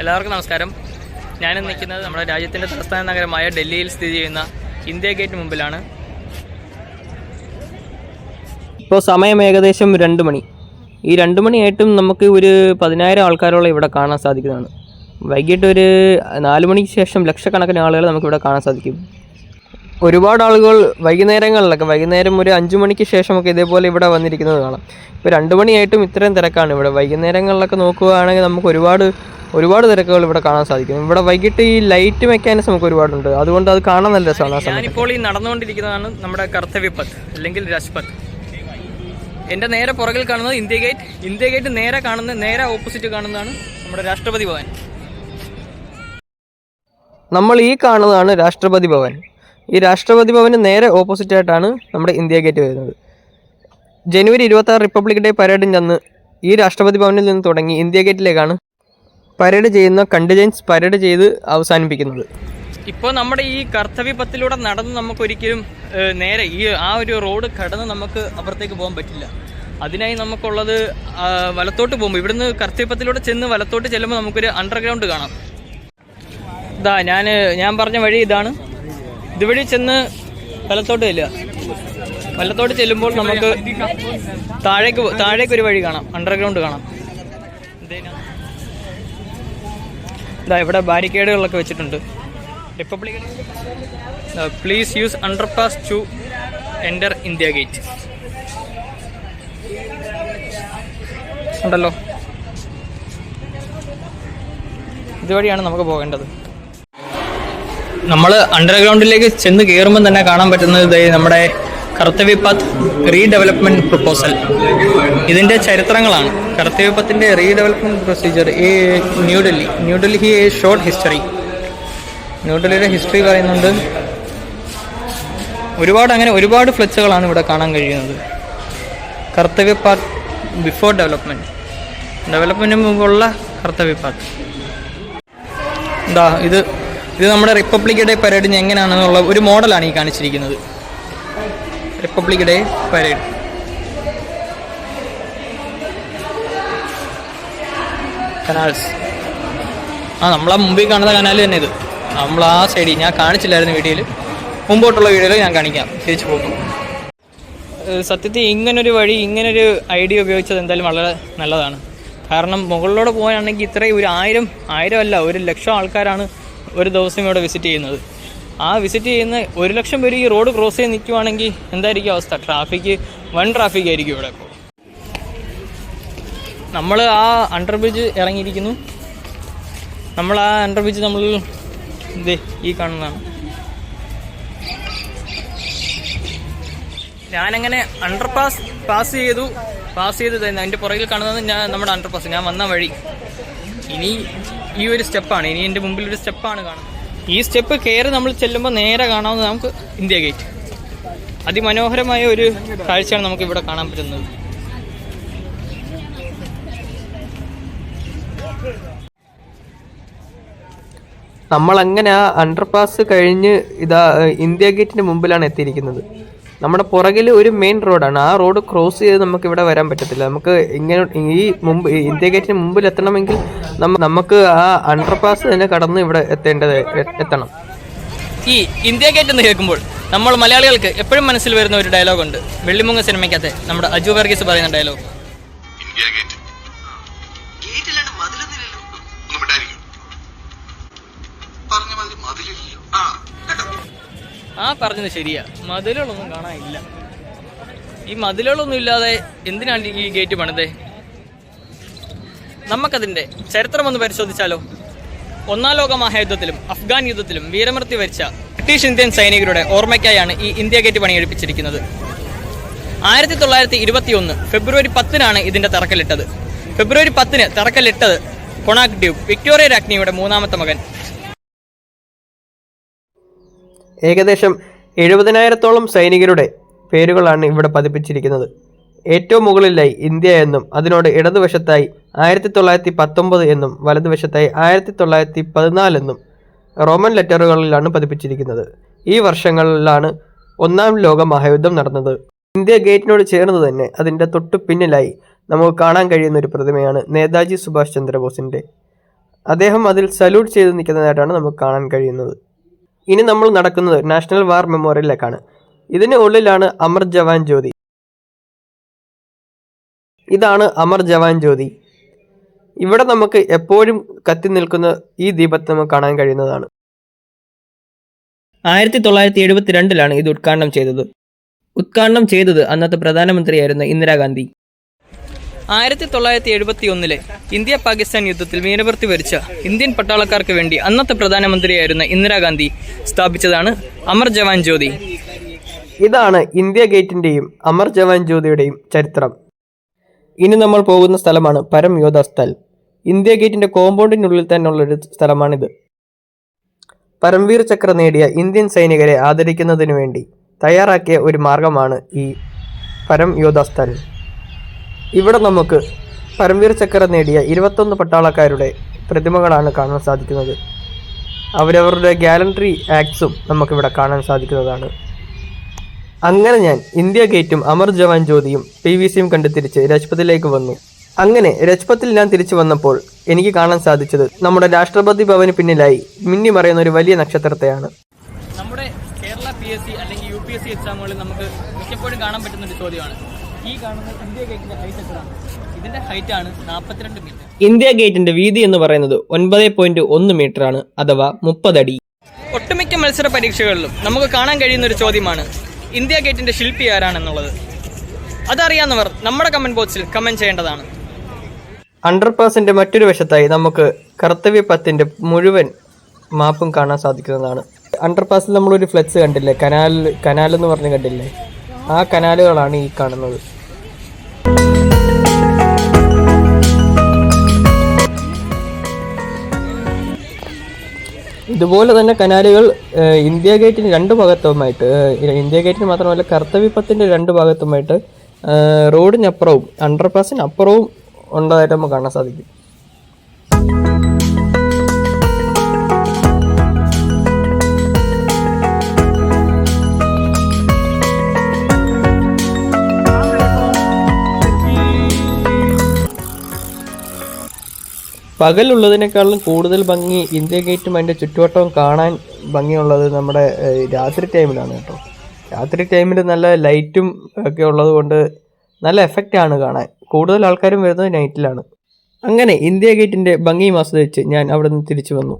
എല്ലാവർക്കും നമസ്കാരം. ഞാൻ നിൽക്കുന്നത് നമ്മുടെ രാജ്യത്തിന്റെ തലസ്ഥാന നഗരമായ ഡൽഹിയിൽ സ്ഥിതി ചെയ്യുന്ന ഇന്ത്യ ഗേറ്റ് മുമ്പിലാണ്. ഇപ്പോൾ സമയം ഏകദേശം രണ്ട് മണി. ഈ രണ്ട് മണിയായിട്ടും നമുക്ക് ഒരു പതിനായിരം ആൾക്കാരോളം ഇവിടെ കാണാൻ സാധിക്കുന്നതാണ്. വൈകിട്ട് ഒരു നാല് മണിക്ക് ശേഷം ലക്ഷക്കണക്കിന് ആളുകൾ നമുക്കിവിടെ കാണാൻ സാധിക്കും. ഒരുപാട് ആളുകൾ വൈകുന്നേരങ്ങളിലൊക്കെ വൈകുന്നേരം ഒരു അഞ്ച് മണിക്ക് ശേഷമൊക്കെ ഇതേപോലെ ഇവിടെ വന്നിരിക്കുന്നത് കാണാം. ഇപ്പോൾ രണ്ട് മണിയായിട്ടും ഇത്രയും തിരക്കാണ് ഇവിടെ. വൈകുന്നേരങ്ങളിലൊക്കെ നോക്കുകയാണെങ്കിൽ നമുക്ക് ഒരുപാട് ഒരുപാട് തിരക്കുകൾ ഇവിടെ കാണാൻ സാധിക്കും. ഇവിടെ വൈകിട്ട് ഈ ലൈറ്റ് മെക്കാനിസം ഒക്കെ ഒരുപാടുണ്ട്. അതുകൊണ്ട് അത് കാണാൻ നല്ല രസമാണ് ഇപ്പോൾ ഞാനിപ്പോൾ ഈ നടന്നുകൊണ്ടിരിക്കുന്നതാണ് നമ്മുടെ കർത്തവ്യപത്ത് അല്ലെങ്കിൽ രാജ്പത്ത് എന്റെ നേരെ പുറകിൽ കാണുന്നത് ഇന്ത്യ ഗേറ്റ് ഇന്ത്യ ഗേറ്റ് നേരെ കാണുന്ന നേരെ ഓപ്പോസിറ്റ് കാണുന്നതാണ് നമ്മുടെ രാഷ്ട്രപതി ഭവൻ. നമ്മൾ ഈ കാണുന്നതാണ് രാഷ്ട്രപതി ഭവൻ. ഈ രാഷ്ട്രപതി ഭവന് നേരെ ഓപ്പോസിറ്റ് ആയിട്ടാണ് നമ്മുടെ ഇന്ത്യ ഗേറ്റ് വരുന്നത്. ജനുവരി ഇരുപത്തി ആറ് റിപ്പബ്ലിക് ഡേ പരേഡിന്റെ അന്ന് ഈ രാഷ്ട്രപതി ഭവനിൽ നിന്ന് തുടങ്ങി ഇന്ത്യ ഗേറ്റിലേക്കാണ് പരേഡ് ചെയ്യുന്ന കണ്ടിജൻസ് പരേഡ് ചെയ്ത് അവസാനിപ്പിക്കുന്നത്. ഇപ്പോൾ നമ്മുടെ ഈ കർത്തവ്യപത്തിലൂടെ നടന്ന് നമുക്കൊരിക്കലും നേരെ ഈ ആ ഒരു റോഡ് കടന്ന് നമുക്ക് അപ്പുറത്തേക്ക് പോകാൻ പറ്റില്ല. അതിനായി നമുക്കുള്ളത് വലത്തോട്ട് പോകുമ്പോൾ ഇവിടുന്ന് കർത്തവ്യപത്തിലൂടെ ചെന്ന് വലത്തോട്ട് ചെല്ലുമ്പോൾ നമുക്കൊരു അണ്ടർഗ്രൗണ്ട് കാണാം. ഇതാ ഞാൻ ഞാൻ പറഞ്ഞ വഴി ഇതാണ്. ഇതുവഴി ചെന്ന് വലത്തോട്ട് ചെല്ലുക. വലത്തോട്ട് ചെല്ലുമ്പോൾ നമുക്ക് താഴേക്ക് താഴേക്ക് ഒരു വഴി കാണാം. അണ്ടർഗ്രൗണ്ട് കാണാം. ഇതേനാ. ഇതാ ഇവിടെ ബാരിക്കേഡുകളൊക്കെ വെച്ചിട്ടുണ്ട്. Republic please use underpass to enter India gate ഉണ്ടല്ലോ. ഇതുവഴിയാണ് നമുക്ക് പോകേണ്ടത്. നമ്മൾ അണ്ടർഗ്രൗണ്ടിലേക്ക് ചെന്ന് കയറുമ്പോൾ തന്നെ കാണാൻ പറ്റുന്നത് നമ്മുടെ കർത്തവ്യപത്ത് റീഡെവലപ്മെന്റ് പ്രപ്പോസൽ ഇതിന്റെ ചരിത്രങ്ങളാണ്. കർത്തവ്യപത്തിന്റെ റീഡെവലപ്മെന്റ് പ്രൊസീജിയർ ഈ New Delhi New Delhi a short history ന്യൂഡൽഹിയുടെ history പറയുന്നുണ്ട് ഒരുപാട് അങ്ങനെ ഒരുപാട് ഫ്ലെക്സുകളാണ് ഇവിടെ കാണാൻ കഴിയുന്നത്. കർത്തവ്യപാത്ത് ബിഫോർ ഡെവലപ്മെന്റ് ഡെവലപ്മെന്റിന് മുമ്പുള്ള കർത്തവ്യപാത്ത് എന്താ ഇത് ഇത് നമ്മുടെ റിപ്പബ്ലിക് ഡേ പരേഡിന് എങ്ങനെയാണെന്നുള്ള ഒരു മോഡലാണ് ഈ കാണിച്ചിരിക്കുന്നത്. Republic day parade. കനാൽസ്. ആ നമ്മളാ മുമ്പിൽ കാണുന്ന കനാൽ തന്നെ ഇത്. നമ്മൾ ആ സൈഡിൽ ഞാൻ കാണിച്ചില്ലായിരുന്നു വീഡിയോയിൽ മുമ്പോട്ടുള്ള വീഡിയോയിൽ ഞാൻ കാണിക്കാം. തിരിച്ചു പോകും സത്യത്തിൽ ഇങ്ങനൊരു വഴി ഇങ്ങനൊരു ഐഡിയ ഉപയോഗിച്ചത് എന്തായാലും വളരെ നല്ലതാണ്. കാരണം മുകളിലൂടെ പോകാനാണെങ്കിൽ ഇത്രയും ഒരു ആയിരം ആയിരം അല്ല ഒരു ലക്ഷം ആൾക്കാരാണ് ഒരു ദിവസം ഇവിടെ വിസിറ്റ് ചെയ്യുന്നത്. ആ വിസിറ്റ് ചെയ്യുന്ന ഒരു ലക്ഷം പേര് ഈ റോഡ് ക്രോസ് ചെയ്ത് നിൽക്കുവാണെങ്കിൽ എന്തായിരിക്കും അവസ്ഥ? ട്രാഫിക് വൺ ട്രാഫിക് ആയിരിക്കും ഇവിടെ ഇപ്പോൾ നമ്മൾ ആ അണ്ടർ ബ്രിഡ്ജ് ഇറങ്ങിയിരിക്കുന്നു. നമ്മൾ ആ അണ്ടർ ബ്രിഡ്ജ് നമ്മൾ ഇതേ ഈ കാണുന്നതാണ്. ഞാനങ്ങനെ അണ്ടർ പാസ് പാസ് ചെയ്തു. പാസ് ചെയ്ത് തന്നെ എന്റെ പുറകിൽ കാണുന്നത് ഞാൻ നമ്മുടെ അണ്ടർ പാസ് ഞാൻ വന്ന വഴി. ഇനി ഈ ഒരു സ്റ്റെപ്പാണ് ഇനി എന്റെ മുമ്പിൽ ഒരു സ്റ്റെപ്പാണ് കാണുന്നത്. ഈ സ്റ്റെപ്പ് കയറി നമ്മൾ ചെല്ലുമ്പോൾ നേരെ കാണാവുന്നത് നമുക്ക് ഇന്ത്യ ഗേറ്റ് അതിമനോഹരമായ ഒരു കാഴ്ചയാണ് നമുക്ക് ഇവിടെ കാണാൻ പറ്റുന്നത്. നമ്മൾ അങ്ങനെ ആ അണ്ടർപാസ് കഴിഞ്ഞ് ഇതാ ഇന്ത്യ ഗേറ്റിന്റെ മുമ്പിലാണ് എത്തിയിരിക്കുന്നത്. നമ്മുടെ പുറകിൽ ഒരു മെയിൻ റോഡാണ് ആ റോഡ് ക്രോസ് ചെയ്ത് നമുക്ക് ഇവിടെ വരാൻ പറ്റത്തില്ല. നമുക്ക് ഇങ്ങനെ ഈ മുമ്പ് ഇന്ത്യ ഗേറ്റിന് മുമ്പിൽ എത്തണമെങ്കിൽ നമുക്ക് ആ അണ്ടർപാസ് തന്നെ കടന്ന് ഇവിടെ എത്തേണ്ടത് എത്തണം. ഈ ഇന്ത്യ ഗേറ്റ് എന്ന് കേൾക്കുമ്പോൾ നമ്മൾ മലയാളികൾക്ക് എപ്പോഴും മനസ്സിൽ വരുന്ന ഒരു ഡയലോഗ് ഉണ്ട്. വെള്ളിമുങ്ങ സിനിമയ്ക്കകത്ത് നമ്മുടെ അജു വർഗീസ് പറയുന്ന ഡയലോഗ് ഇന്ത്യ ഗേറ്റ് ആ പറഞ്ഞത് ശരിയാ. മതിലുകളൊന്നും കാണാനില്ല. ഈ മതിലുകളൊന്നും ഇല്ലാതെ എന്തിനാണ് ഈ ഗേറ്റ് പണിതേ? നമുക്കതിന്റെ ചരിത്രം ഒന്ന് പരിശോധിച്ചാലോ? ഒന്നാം ലോക മഹായുദ്ധത്തിലും അഫ്ഗാൻ യുദ്ധത്തിലും വീരമൃത്യു വരിച്ച ബ്രിട്ടീഷ് ഇന്ത്യൻ സൈനികരുടെ ഓർമ്മയ്ക്കായാണ് ഈ ഇന്ത്യ ഗേറ്റ് പണിയെടുപ്പിച്ചിരിക്കുന്നത് ആയിരത്തി തൊള്ളായിരത്തി ഇരുപത്തി ഒന്ന് ഫെബ്രുവരി പത്തിനാണ് ഇതിന്റെ തറക്കല്ലിട്ടത്. ഫെബ്രുവരി പത്തിന് തറക്കല്ലിട്ടത് കൊണാക് ഡ്യൂബ് വിക്ടോറിയ രാജ്ഞിയുടെ മൂന്നാമത്തെ മകൻ. ഏകദേശം എഴുപതിനായിരത്തോളം സൈനികരുടെ പേരുകളാണ് ഇവിടെ പതിപ്പിച്ചിരിക്കുന്നത്. ഏറ്റവും മുകളിലായി ഇന്ത്യ എന്നും അതിനോട് ഇടതുവശത്തായി ആയിരത്തി തൊള്ളായിരത്തി പത്തൊമ്പത് എന്നും വലതുവശത്തായി ആയിരത്തി തൊള്ളായിരത്തി പതിനാല് എന്നും റോമൻ ലെറ്ററുകളിലാണ് പതിപ്പിച്ചിരിക്കുന്നത്. ഈ വർഷങ്ങളിലാണ് ഒന്നാം ലോക മഹായുദ്ധം നടന്നത്. ഇന്ത്യ ഗേറ്റിനോട് ചേർന്ന് തന്നെ അതിന്റെ തൊട്ടു പിന്നിലായി നമുക്ക് കാണാൻ കഴിയുന്ന ഒരു പ്രതിമയാണ് നേതാജി സുഭാഷ് ചന്ദ്രബോസിന്റെ. അദ്ദേഹം അതിൽ സല്യൂട്ട് ചെയ്ത് നിൽക്കുന്നതായിട്ടാണ് നമുക്ക് കാണാൻ കഴിയുന്നത്. ഇനി നമ്മൾ നടക്കുന്നത് നാഷണൽ വാർ മെമ്മോറിയലിലേക്കാണ്. ഇതിന് ഉള്ളിലാണ് അമർ ജവാൻ ജ്യോതി. ഇതാണ് അമർ ജവാൻ ജ്യോതി. ഇവിടെ നമുക്ക് എപ്പോഴും കത്തി നിൽക്കുന്ന ഈ ദീപത്തെ നമുക്ക് കാണാൻ കഴിയുന്നതാണ്. ആയിരത്തി തൊള്ളായിരത്തി എഴുപത്തിരണ്ടിലാണ് ഇത് ഉദ്ഘാടനം ചെയ്തത്. ഉദ്ഘാടനം ചെയ്തത് അന്നത്തെ പ്രധാനമന്ത്രിയായിരുന്ന ഇന്ദിരാഗാന്ധി. ആയിരത്തി തൊള്ളായിരത്തി എഴുപത്തി ഒന്നിലെ ഇന്ത്യ പാകിസ്ഥാൻ യുദ്ധത്തിൽ വീരവൃത്തി വരിച്ച ഇന്ത്യൻ പട്ടാളക്കാർക്ക് വേണ്ടി അന്നത്തെ പ്രധാനമന്ത്രിയായിരുന്ന ഇന്ദിരാഗാന്ധി സ്ഥാപിച്ചതാണ് അമർ ജവാൻ ജ്യോതി. ഇതാണ് ഇന്ത്യ ഗേറ്റിന്റെയും അമർ ജവാൻ ജ്യോതിയുടെയും ചരിത്രം. ഇനി നമ്മൾ പോകുന്ന സ്ഥലമാണ് പരം യോധ സ്ഥൽ ഇന്ത്യ ഗേറ്റിന്റെ കോമ്പൗണ്ടിനുള്ളിൽ തന്നെയുള്ളൊരു സ്ഥലമാണിത്. പരംവീർ ചക്ര നേടിയ ഇന്ത്യൻ സൈനികരെ ആദരിക്കുന്നതിനു വേണ്ടി തയ്യാറാക്കിയ ഒരു മാർഗമാണ് ഈ പരം യോധ സ്ഥൽ ഇവിടെ നമുക്ക് പരംവീർ ചക്ര നേടിയ ഇരുപത്തൊന്ന് പട്ടാളക്കാരുടെ പ്രതിമകളാണ് കാണാൻ സാധിക്കുന്നത്. അവരവരുടെ ഗാലൻട്രി ആക്ട്സും നമുക്കിവിടെ കാണാൻ സാധിക്കുന്നതാണ്. അങ്ങനെ ഞാൻ ഇന്ത്യ ഗേറ്റും അമർ ജവാൻ ജ്യോതിയും പി വി സിയും കണ്ട് തിരിച്ച് രജ്പത്തിലേക്ക് വന്നു. അങ്ങനെ രജ്പത്തിൽ ഞാൻ തിരിച്ചു വന്നപ്പോൾ എനിക്ക് കാണാൻ സാധിച്ചത് നമ്മുടെ രാഷ്ട്രപതി ഭവന് പിന്നിലായി മിന്നി മറയുന്ന ഒരു വലിയ നക്ഷത്രത്തെയാണ്. നമ്മുടെ കേരള പി എസ് സി അല്ലെങ്കിൽ യു പി എസ് സി എക്സാമുകളിൽ നമുക്ക് മിക്കപ്പോഴും കാണാൻ പറ്റുന്ന ഒരു ചോദ്യമാണ്. ഈ കാണുന്ന ഇന്ത്യ ഗേറ്റിന്റെ ഹൈറ്റ് എത്രയാണ്? ഇതിന്റെ ഹൈറ്റ് ആണ് നാൽപ്പത്തിരണ്ട് മീറ്റർ ഇന്ത്യ ഗേറ്റിന്റെ വീതി എന്ന് പറയുന്നത് ഒൻപത് പോയിന്റ് ഒന്ന് മീറ്റർ ആണ് അഥവാ മുപ്പതടി ഒട്ടുമിക്ക മത്സര പരീക്ഷകളിലും നമുക്ക് കാണാൻ കഴിയുന്ന ഒരു ചോദ്യമാണ് ഇന്ത്യ ഗേറ്റിന്റെ ശില്പി ആരാണെന്നുള്ളത്? അതറിയാവുന്നവർ നമ്മുടെ കമന്റ് ബോക്സിൽ കമന്റ് ചെയ്യേണ്ടതാണ്. അണ്ടർപാസിന്റെ മറ്റൊരു വശത്തായി നമുക്ക് കർത്തവ്യ പത്തിന്റെ മുഴുവൻ മാപ്പും കാണാൻ സാധിക്കുന്നതാണ്. അണ്ടർപാസിൽ നമ്മളൊരു ഫ്ലെക്സ് കണ്ടില്ലേ? കനാൽ കനാൽ എന്ന് പറഞ്ഞ് കണ്ടില്ലേ? ആ കനാലുകളാണ് ഈ കാണുന്നത്. ഇതുപോലെ തന്നെ കനാലുകൾ ഇന്ത്യ ഗേറ്റിന് രണ്ട് ഭാഗത്തുമായിട്ട് ഇന്ത്യ ഗേറ്റിന് മാത്രമല്ല കർത്തവ്യപ്പത്തിന്റെ രണ്ട് ഭാഗത്തുമായിട്ട് റോഡിനപ്പുറവും അണ്ടർപാസിന് അപ്പുറവും ഉള്ളതായിട്ട് നമുക്ക് കാണാൻ സാധിക്കും. പകലുള്ളതിനേക്കാളും കൂടുതൽ ഭംഗി ഇന്ത്യ ഗേറ്റും അതിന്റെ ചുറ്റുവട്ടവും കാണാൻ ഭംഗിയുള്ളത് നമ്മുടെ രാത്രി ടൈമിലാണ് കേട്ടോ. രാത്രി ടൈമിൽ നല്ല ലൈറ്റും ഒക്കെ ഉള്ളതുകൊണ്ട് നല്ല എഫക്റ്റാണ് കാണാൻ. കൂടുതൽ ആൾക്കാരും വരുന്നത് നൈറ്റിലാണ് അങ്ങനെ ഇന്ത്യ ഗേറ്റിന്റെ ഭംഗി ആസ്വദിച്ച് ഞാൻ അവിടെ നിന്ന് തിരിച്ചു വന്നു.